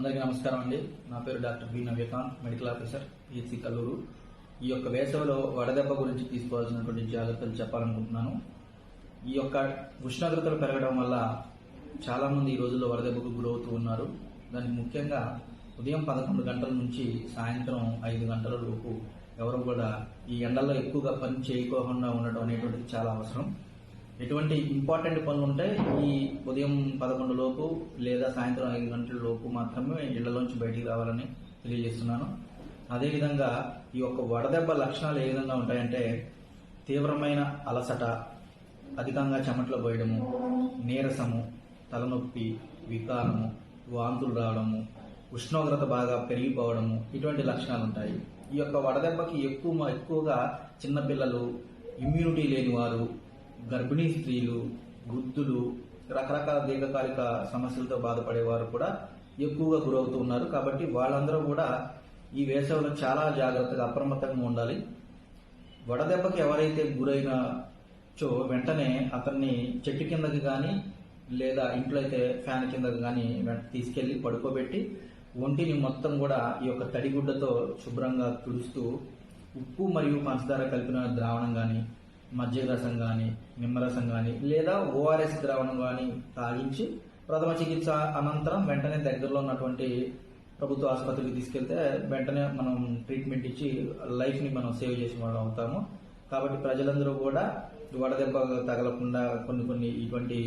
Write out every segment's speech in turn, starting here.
అందరికీ నమస్కారం అండి. నా పేరు doctor B Navyakanth medical officer PHC Kalluru. ఈ యొక్క వేసవిలో వడదెబ్బ గురించి తీసుకోవాల్సినటువంటి జాగ్రత్తలు చెప్పాలనుకుంటున్నాను. ఈ యొక్క ఉష్ణోగ్రతలు పెరగడం వల్ల చాలా మంది ఈ రోజుల్లో వడదెబ్బకు గురవుతూ ఉన్నారు. దానికి ముఖ్యంగా ఉదయం పదకొండు గంటల నుంచి సాయంత్రం ఐదు గంటల లోపు ఎవరు కూడా ఈ ఎండల్లో ఎక్కువగా పని చేయకోకుండా ఉండడం అనేటువంటిది చాలా అవసరం. ఎటువంటి ఇంపార్టెంట్ పనులు ఉంటే ఈ ఉదయం పదకొండు లోపు లేదా సాయంత్రం ఐదు గంటల లోపు మాత్రమే ఇళ్ళలోంచి బయటికి రావాలని తెలియజేస్తున్నాను. అదేవిధంగా ఈ యొక్క వడదెబ్బ లక్షణాలు ఏ విధంగా ఉంటాయంటే తీవ్రమైన అలసట అధికంగా చెమటలు పోయడము నీరసము తలనొప్పి వికారము వాంతులు రావడము ఉష్ణోగ్రత బాగా పెరిగిపోవడము ఇటువంటి లక్షణాలు ఉంటాయి. ఈ యొక్క వడదెబ్బకి ఎక్కువ ఎక్కువగా చిన్నపిల్లలు ఇమ్యూనిటీ లేని వారు గర్భిణీ స్త్రీలు వృద్ధులు రకరకాల దీర్ఘకాలిక సమస్యలతో బాధపడేవారు కూడా ఎక్కువగా గురవుతూ ఉన్నారు. కాబట్టి వాళ్ళందరూ కూడా ఈ వేసవిలో చాలా జాగ్రత్తగా అప్రమత్తంగా ఉండాలి. వడదెబ్బకి ఎవరైతే గురైన చో వెంటనే అతన్ని చెట్టు కిందకి కానీ లేదా ఇంట్లో అయితే ఫ్యాన్ కిందకి కానీ తీసుకెళ్ళి పడుకోబెట్టి ఒంటిని మొత్తం కూడా ఈ యొక్క తడిగుడ్డతో శుభ్రంగా తుడుస్తూ ఉప్పు మరియు పంచదార కలిపిన ద్రావణం కానీ మజ్జిగ రసం కానీ నిమ్మరసం కానీ లేదా ఓఆర్ఎస్ ద్రావణం కానీ తాగించి ప్రథమ చికిత్స అనంతరం వెంటనే దగ్గరలో ఉన్నటువంటి ప్రభుత్వ ఆసుపత్రికి తీసుకెళ్తే వెంటనే మనం ట్రీట్మెంట్ ఇచ్చి లైఫ్ని మనం సేవ్ చేసిన వాళ్ళు అవుతాము. కాబట్టి ప్రజలందరూ కూడా వడదెబ్బ తగలకుండా కొన్ని కొన్ని ఇటువంటి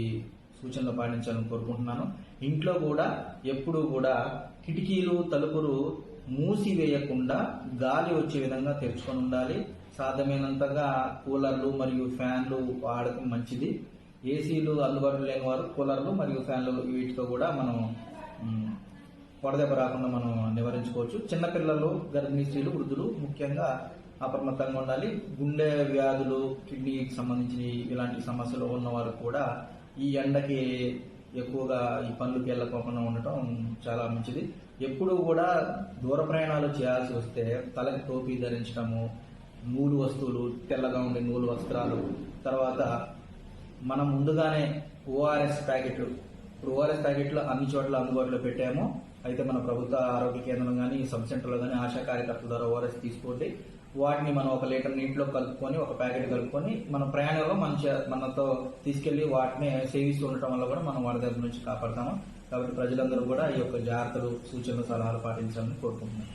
సూచనలు పాటించాలని కోరుకుంటున్నాను. ఇంట్లో కూడా ఎప్పుడూ కూడా కిటికీలు తలుపులు మూసివేయకుండా గాలి వచ్చే విధంగా తెరుచుకొని ఉండాలి. సాధ్యమైనంతగా కూలర్లు మరియు ఫ్యాన్లు వాడటం మంచిది. ఏసీలు అందుబాటులో లేని వారు కూలర్లు మరియు ఫ్యాన్లు వీటితో కూడా మనం వడదెబ్బ రాకుండా మనం నివారించుకోవచ్చు. చిన్నపిల్లలు గర్భిణీ స్త్రీలు వృద్ధులు ముఖ్యంగా అప్రమత్తంగా ఉండాలి. గుండె వ్యాధులు కిడ్నీకి సంబంధించిన ఇలాంటి సమస్యలు ఉన్నవారు కూడా ఈ ఎండకి ఎక్కువగా ఈ పనులకి వెళ్ళకోకుండా ఉండటం చాలా మంచిది. ఎప్పుడు కూడా దూర ప్రయాణాలు చేయాల్సి వస్తే తలకి టోపీ ధరించడము నూలు వస్తువులు తెల్లగా ఉండే నూలు వస్త్రాలు తర్వాత మనం ముందుగానే ఓఆర్ఎస్ ప్యాకెట్లు ఇప్పుడు ఓఆర్ఎస్ ప్యాకెట్లు అన్ని చోట్ల అందుబాటులో పెట్టాము. అయితే మన ప్రభుత్వ ఆరోగ్య కేంద్రం కానీ సబ్ సెంటర్లో కానీ ఆశా కార్యకర్తల ద్వారా ఓఆర్ఎస్ తీసుకోండి. వాటిని మనం ఒక లీటర్ నీటిలో కలుపుకొని ఒక ప్యాకెట్ కలుపుకొని మన ప్రయాణంలో మన మనతో తీసుకెళ్ళి వాటిని సేవిస్తూ ఉండటం వల్ల కూడా మనం వాడి దగ్గర నుంచి కాపాడతాము. కాబట్టి ప్రజలందరూ కూడా ఈ యొక్క జాగ్రత్తలు సూచనలు సలహాలు పాటించాలని కోరుకుంటున్నాను